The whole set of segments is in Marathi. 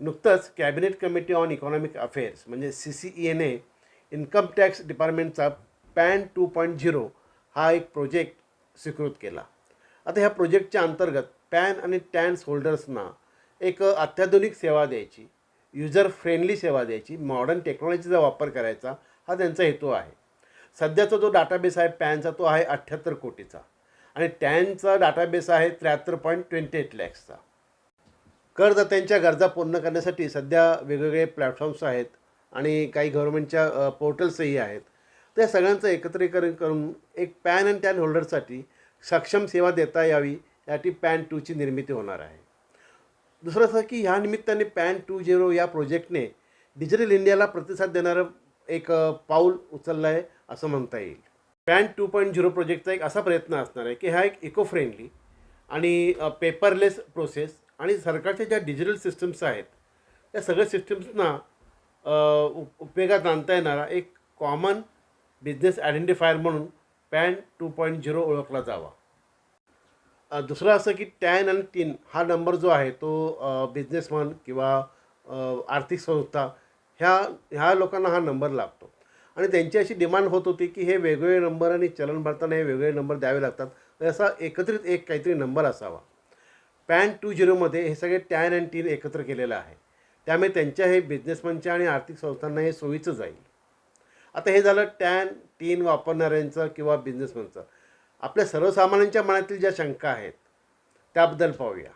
नुकतंच cabinet committee on economic affairs म्हणजे सी सी ई एने इन्कम टॅक्स डिपार्टमेंटचा पॅन टू पॉईंट झिरो हा एक प्रोजेक्ट स्वीकृत केला. आता ह्या प्रोजेक्टच्या अंतर्गत पॅन आणि टॅन्स होल्डर्सना एक अत्याधुनिक सेवा द्यायची युजर फ्रेंडली सेवा द्यायची मॉडर्न टेक्नॉलॉजीचा वापर करायचा हा त्यांचा हेतू आहे. सध्याचा जो डाटाबेस आहे पॅनचा तो आहे अठ्ठ्याहत्तर कोटीचा आणि टॅनचा डाटाबेस आहे त्र्याहत्तर पॉईंट ट्वेंटी एट लॅक्सचा करदात्यांच्या गरजा पूर्ण करण्यासाठी सध्या वेगवेगळे प्लॅटफॉर्म्स आहेत आणि काही गव्हर्नमेंटच्या पोर्टल्सही आहेत. त्या सगळ्यांचं एकत्रीकरण करून एक पॅन अँड टॅन होल्डरसाठी सक्षम सेवा देता यावी यासाठी पॅन टूची निर्मिती होणार आहे. दुसरं असं की ह्या निमित्ताने पॅन टू झिरो या प्रोजेक्टने डिजिटल इंडियाला प्रतिसाद देणारं एक पाऊल उचललं आहे असं म्हणता येईल. पॅन टू पॉईंट झिरो प्रोजेक्टचा एक असा प्रयत्न असणार आहे की हा एक इको फ्रेंडली आणि पेपरलेस प्रोसेस आणि सरकारच्या ज्या डिजिटल सिस्टम्स आहेत त्या सगळ्या सिस्टम्सना उप उपयोगात आणता येणारा एक कॉमन बिझनेस आयडेंटिफायर म्हणून पॅन टू पॉईंट झिरो ओळखला जावा. दुसरं असं की टॅन आणि टीन हा नंबर जो आहे तो बिझनेसमन किंवा आर्थिक संस्था ह्या ह्या लोकांना हा नंबर लागतो. आणि त्यांची अशी डिमांड होत होती की हे वेगवेगळे नंबर आणि चलन भरताना हे वेगवेगळे नंबर द्यावे लागतात. तर असा एकत्रित एक काहीतरी नंबर असावा. पॅन टू झिरोमध्ये हे सगळे टॅन अँड टीन एकत्र केलेलं आहे. त्यामुळे त्यांच्या हे बिझनेसमनच्या आणि आर्थिक संस्थांना हे सोयीचं जाईल. आता हे झालं टॅन टीन वापरणाऱ्यांचं किंवा बिझनेसमनचं. आपल्या सर्वसामान्यांच्या मनातील ज्या शंका आहेत त्याबद्दल पाहूया.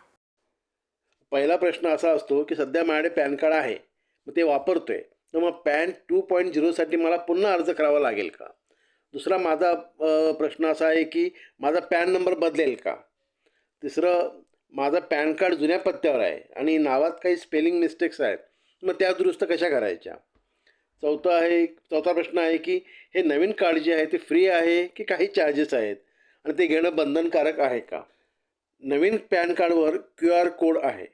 पहिला प्रश्न असा असतो की सध्या माझ्याकडे पॅन कार्ड आहे मग ते वापरतोय. तर मग पॅन टू पॉईंट झिरोसाठी मला पुन्हा अर्ज करावा लागेल का? दुसरा माझा प्रश्न असा आहे की माझा पॅन नंबर बदलेल का? तिसरं माझा पॅन कार्ड जुन्या पत्त्यावर आहे आणि नावात काही स्पेलिंग मिस्टेक्स आहेत मग त्या दुरुस्त कशा करायच्या? चौथं आहे चौथा प्रश्न आहे की हे नवीन कार्ड जे आहे ते फ्री आहे की काही चार्जेस आहेत? आणि ते घेणं बंधनकारक आहे का? नवीन पॅन कार्डवर क्यू आर कोड आहे.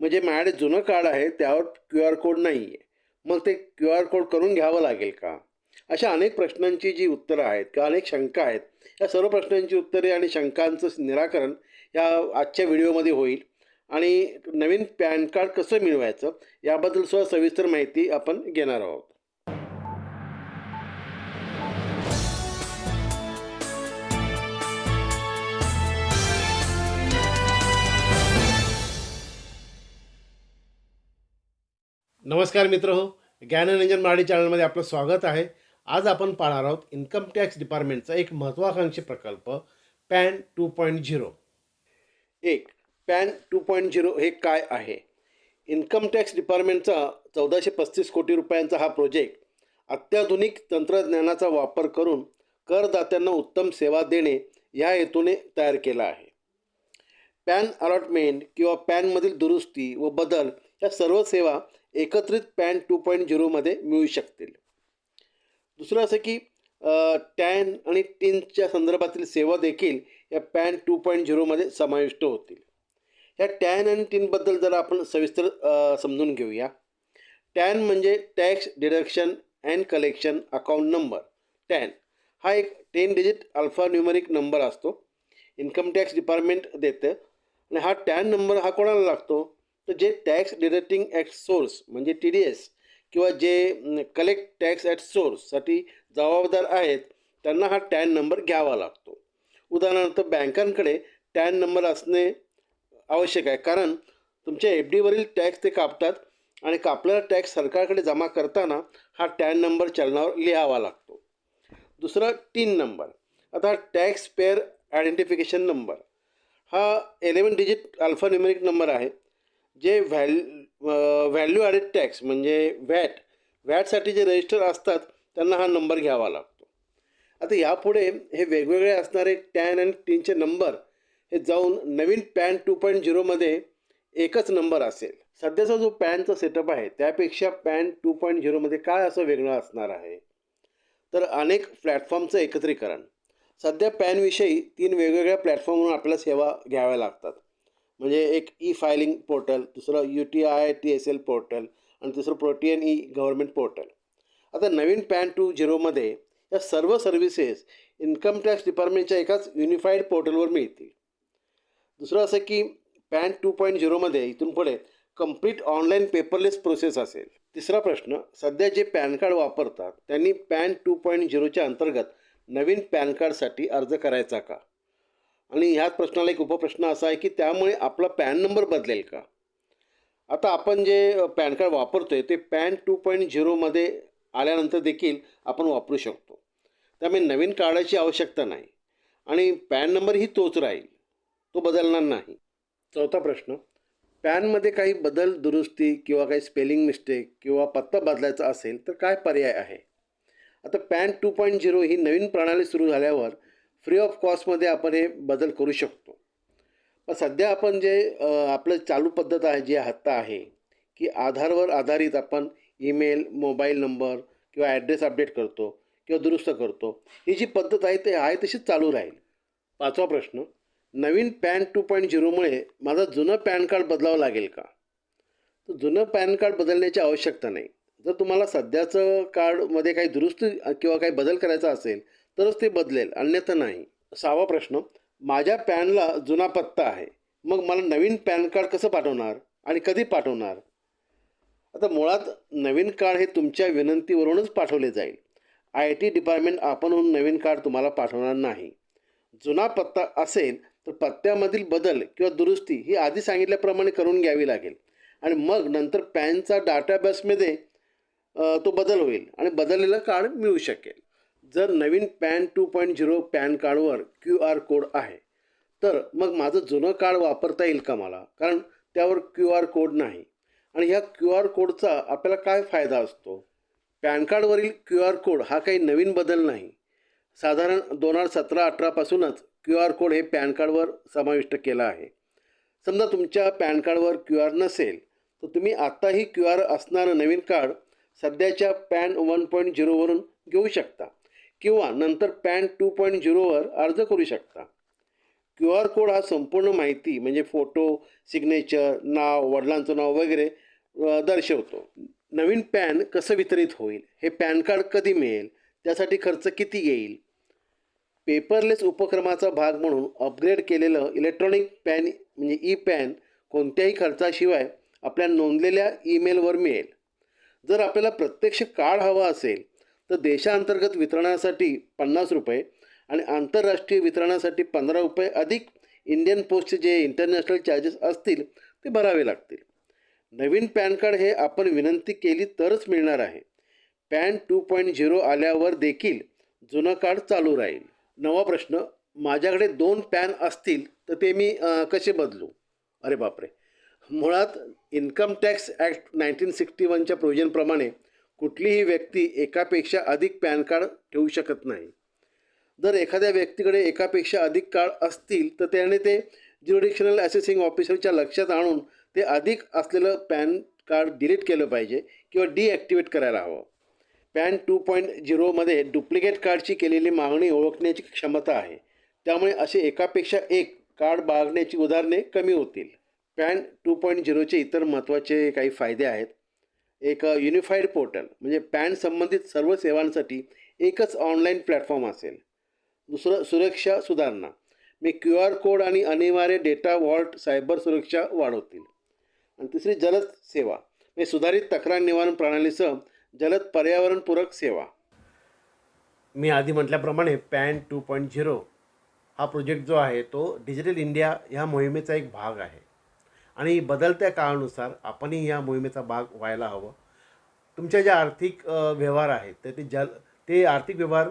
म्हणजे माझ्याकडे जुनं कार्ड आहे त्यावर क्यू आर कोड नाही आहे मग ते क्यू आर कोड करून घ्यावं लागेल का? अशा अनेक प्रश्नांची जी उत्तरं आहेत किंवा अनेक शंका आहेत या सर्व प्रश्नांची उत्तरे आणि शंकांचं निराकरण या आजच्या व्हिडिओमध्ये होईल. आणि नवीन पॅन कार्ड कसं मिळवायचं याबद्दल सुद्धा सविस्तर माहिती आपण घेणार आहोत. नमस्कार मित्र हो ज्ञानरंजन मराठी चॅनलमध्ये आपलं स्वागत आहे. आज आपण पाहणार आहोत इन्कम टॅक्स डिपार्टमेंटचा एक महत्त्वाकांक्षी प्रकल्प पॅन टू पॉईंट झिरो. एक पॅन टू पॉईंट झिरो हे काय आहे? इन्कम टॅक्स डिपार्टमेंटचा चौदाशे पस्तीस कोटी रुपयांचा हा प्रोजेक्ट अत्याधुनिक तंत्रज्ञानाचा वापर करून करदात्यांना उत्तम सेवा देणे या हेतूने तयार केला आहे. पॅन अलॉटमेंट किंवा पॅनमधील दुरुस्ती व बदल या सर्व सेवा एकत्रित पॅन टू पॉईंट झिरोमध्ये मिळू शकतील. दुसरं असं की टॅन आणि टीनच्या संदर्भातील सेवा देखील या पॅन टू पॉईंट झिरोमध्ये समाविष्ट होतील. या टॅन आणि टीनबद्दल जरा आपण सविस्तर समजून घेऊया. टॅन म्हणजे tax deduction and collection account number TAN हा एक ten digit alpha numeric number असतो. इन्कम टॅक्स डिपार्टमेंट देतं. आणि हा टॅन नंबर हा कोणाला लागतो? तर जे टॅक्स डिडक्टिंग ॲट सोर्स म्हणजे टी डी एस किंवा जे कलेक्ट टॅक्स ॲट सोर्ससाठी जबाबदार आहेत त्यांना हा टॅन नंबर घ्यावा लागतो. उदाहरणार्थ बँकांकडे टॅन नंबर असणे आवश्यक आहे. कारण तुमच्या एफ डीवरील टॅक्स ते कापतात आणि कापलेला टॅक्स सरकारकडे जमा करताना हा टॅन नंबर चलनावर लिहावा लागतो. दुसरा टीन नंबर. आता टॅक्स पेअर आयडेंटिफिकेशन नंबर. हा एलेवन डिजिट अल्फान्युमेरिक नंबर आहे जे व्हॅल व्हॅल्यू ॲडेड टॅक्स म्हणजे व्हॅट व्हॅटसाठी जे रजिस्टर असतात त्यांना हा नंबर घ्यावा लागतो. आता यापुढे हे वेगवेगळे असणारे टॅन आणि टीनचे नंबर हे जाऊन नवीन पॅन टू पॉईंट झिरोमध्ये एकच नंबर असेल. सध्याचा जो पॅनचा सेटअप आहे त्यापेक्षा पॅन टू पॉईंट झिरोमध्ये काय असं वेगळं असणार आहे? तर अनेक प्लॅटफॉर्मचं एकत्रीकरण. सध्या पॅनविषयी तीन वेगवेगळ्या प्लॅटफॉर्मवरून आपल्याला सेवा घ्याव्या लागतात. म्हणजे एक ई फायलिंग पोर्टल दुसरं U T I T S L portal आणि तिसरं प्रोटीएन ई गव्हर्नमेंट पोर्टल आता नवीन पॅन टू झिरोमध्ये या सर्व सर्व्हिसेस इन्कम टॅक्स डिपार्टमेंटच्या एकाच युनिफाईड पोर्टलवर मिळतील. दुसरं असं की पॅन टू पॉईंट झिरोमध्ये इथून पुढे कंप्लीट ऑनलाईन पेपरलेस प्रोसेस असेल. तिसरा प्रश्न सध्या जे पॅन कार्ड वापरतात त्यांनी पॅन टू पॉईंट झिरोच्या अंतर्गत नवीन पॅन कार्डसाठी अर्ज करायचा का? आणि ह्याच प्रश्नाला एक उपप्रश्न असा आहे की त्यामुळे आपला पॅन नंबर बदलेल का? आता आपण जे पॅन कार्ड वापरतो आहे ते पॅन टू पॉईंट झिरोमध्ये आल्यानंतर देखील आपण वापरू शकतो. त्यामुळे नवीन कार्डाची आवश्यकता नाही. आणि पॅन नंबरही तोच राहील. तो बदलणार नाही. चौथा प्रश्न. पॅनमध्ये काही बदल दुरुस्ती किंवा काही स्पेलिंग मिस्टेक किंवा पत्ता बदलायचा असेल तर काय पर्याय आहे? आता पॅन टू पॉईंट झिरो ही नवीन प्रणाली सुरू झाल्यावर फ्री ऑफ कॉस्टमध्ये आपण हे बदल करू शकतो. पण सध्या आपण जे आपलं चालू पद्धत आहे जी आत्ता आहे की आधारवर आधारित आपण ईमेल मोबाईल नंबर किंवा ॲड्रेस अपडेट करतो किंवा दुरुस्त करतो ही जी पद्धत आहे ते आहे तशीच चालू राहील. पाचवा प्रश्न नवीन पॅन टू पॉईंट झिरोमुळे माझं जुनं पॅन कार्ड बदलावं लागेल का? तर जुनं पॅन कार्ड बदलण्याची आवश्यकता नाही. जर तुम्हाला सध्याचं कार्डमध्ये काही दुरुस्ती किंवा काही बदल करायचा असेल तरच ते बदलेल अन्यथा नाही. सहावा प्रश्न माझ्या पॅनला जुना पत्ता आहे. मग मला नवीन पॅन कार्ड कसं पाठवणार आणि कधी पाठवणार? आता मुळात नवीन कार्ड हे तुमच्या विनंतीवरूनच पाठवले जाईल. आय टी डिपार्टमेंट आपणहून नवीन कार्ड तुम्हाला पाठवणार नाही. जुना पत्ता असेल तर पत्त्यामधील बदल किंवा दुरुस्ती ही आधी सांगितल्याप्रमाणे करून घ्यावी लागेल. आणि मग नंतर पॅनचा डाटाबेसमध्ये तो बदल होईल आणि बदललेलं कार्ड मिळू शकेल. जर नवीन PAN two point zero PAN कार्डवर क्यू आर कोड आहे तर मग माझं जुनं कार्ड वापरता येईल का मला? कारण त्यावर क्यू आर कोड नाही. आणि ह्या क्यू आर कोडचा आपल्याला काय फायदा असतो? पॅन कार्डवरील क्यू आर कोड हा काही नवीन बदल नाही. साधारण दोन हजार सतरा अठरापासूनच क्यू आर कोड हे पॅन कार्डवर समाविष्ट केला आहे. समजा तुमच्या पॅन कार्डवर क्यू आर नसेल तर तुम्ही आत्ताही क्यू आर असणारं नवीन कार्ड सध्याच्या पॅन वन पॉईंट झिरोवरून घेऊ शकता किंवा नंतर पॅन टू पॉईंट झिरोवर अर्ज करू शकता. क्यू आर कोड हा संपूर्ण माहिती म्हणजे फोटो सिग्नेचर नाव वडिलांचं नाव वगैरे दर्शवतो. नवीन पॅन कसं वितरित होईल? हे पॅन कार्ड कधी मिळेल? त्यासाठी खर्च किती येईल? पेपरलेस उपक्रमाचा भाग म्हणून अपग्रेड केलेलं इलेक्ट्रॉनिक पॅन म्हणजे ई पॅन कोणत्याही खर्चाशिवाय आपल्या नोंदलेल्या ईमेलवर मिळेल. जर आपल्याला प्रत्यक्ष कार्ड हवं असेल तर देशांतर्गत वितरणासाठी पन्नास रुपये आणि आंतरराष्ट्रीय वितरणासाठी पंधरा रुपये अधिक इंडियन पोस्टचे जे इंटरनॅशनल चार्जेस असतील ते भरावे लागतील. नवीन पॅन कार्ड हे आपण विनंती केली तरच मिळणार आहे. पॅन टू पॉईंट झिरो आल्यावर देखील जुनं कार्ड चालू राहील. नवा प्रश्न माझ्याकडे दोन पॅन असतील तर ते मी कसे बदलू? अरे बापरे! मुळात income tax act nineteen sixty वनच्या प्रोविजनप्रमाणे कुठलीही व्यक्ती एकापेक्षा अधिक पॅन कार्ड ठेवू शकत नाही. जर एखाद्या व्यक्तीकडे एकापेक्षा अधिक कार्ड असतील तर त्याने ते ज्युडिशनल असेसिंग ऑफिसरच्या लक्षात आणून ते अधिक असलेलं पॅन कार्ड डिलीट केलं पाहिजे किंवा डिॲक्टिवेट करायला हवं. पॅन टू पॉईंट झिरोमध्ये डुप्लिकेट कार्डची केलेली मागणी ओळखण्याची क्षमता आहे. त्यामुळे असे एकापेक्षा एक कार्ड बाळगण्याची उदाहरणे कमी होतील. पॅन टू पॉईंट झिरोचे इतर महत्त्वाचे काही फायदे आहेत. एक युनिफाईड पोर्टल म्हणजे पॅन संबंधित सर्व सेवांसाठी एकच ऑनलाईन प्लॅटफॉर्म असेल. दुसरं सुरक्षा सुधारणा. मी क्यू आर कोड आणि अनिवार्य डेटा वॉल्ट सायबर सुरक्षा वाढवतील. आणि तिसरी जलद सेवा. म्हणजे सुधारित तक्रार निवारण प्रणालीसह जलद पर्यावरणपूरक सेवा. मी आधी म्हटल्याप्रमाणे पॅन टू पॉईंट झिरो हा प्रोजेक्ट जो आहे तो डिजिटल इंडिया ह्या मोहिमेचा एक भाग आहे. आणि बदलत्या काळानुसार आपणही या मोहिमेचा भाग व्हायला हवं. तुमच्या ज्या आर्थिक व्यवहार आहेत तर ते जल ते आर्थिक व्यवहार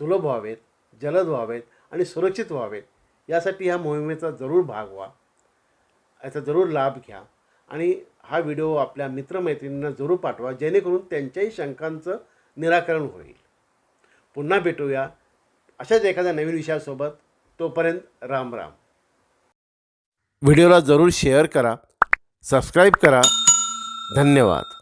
सुलभ व्हावेत जलद व्हावेत आणि सुरक्षित व्हावेत यासाठी ह्या मोहिमेचा जरूर भाग व्हा. याचा जरूर लाभ घ्या. आणि हा व्हिडिओ आपल्या मित्रमैत्रिणींना जरूर पाठवा जेणेकरून त्यांच्याही शंकांचं निराकरण होईल. पुन्हा भेटूया अशाच एखाद्या नवीन विषयासोबत. तोपर्यंत राम राम. व्हिडिओला जरूर शेअर करा सबस्क्राईब करा. धन्यवाद.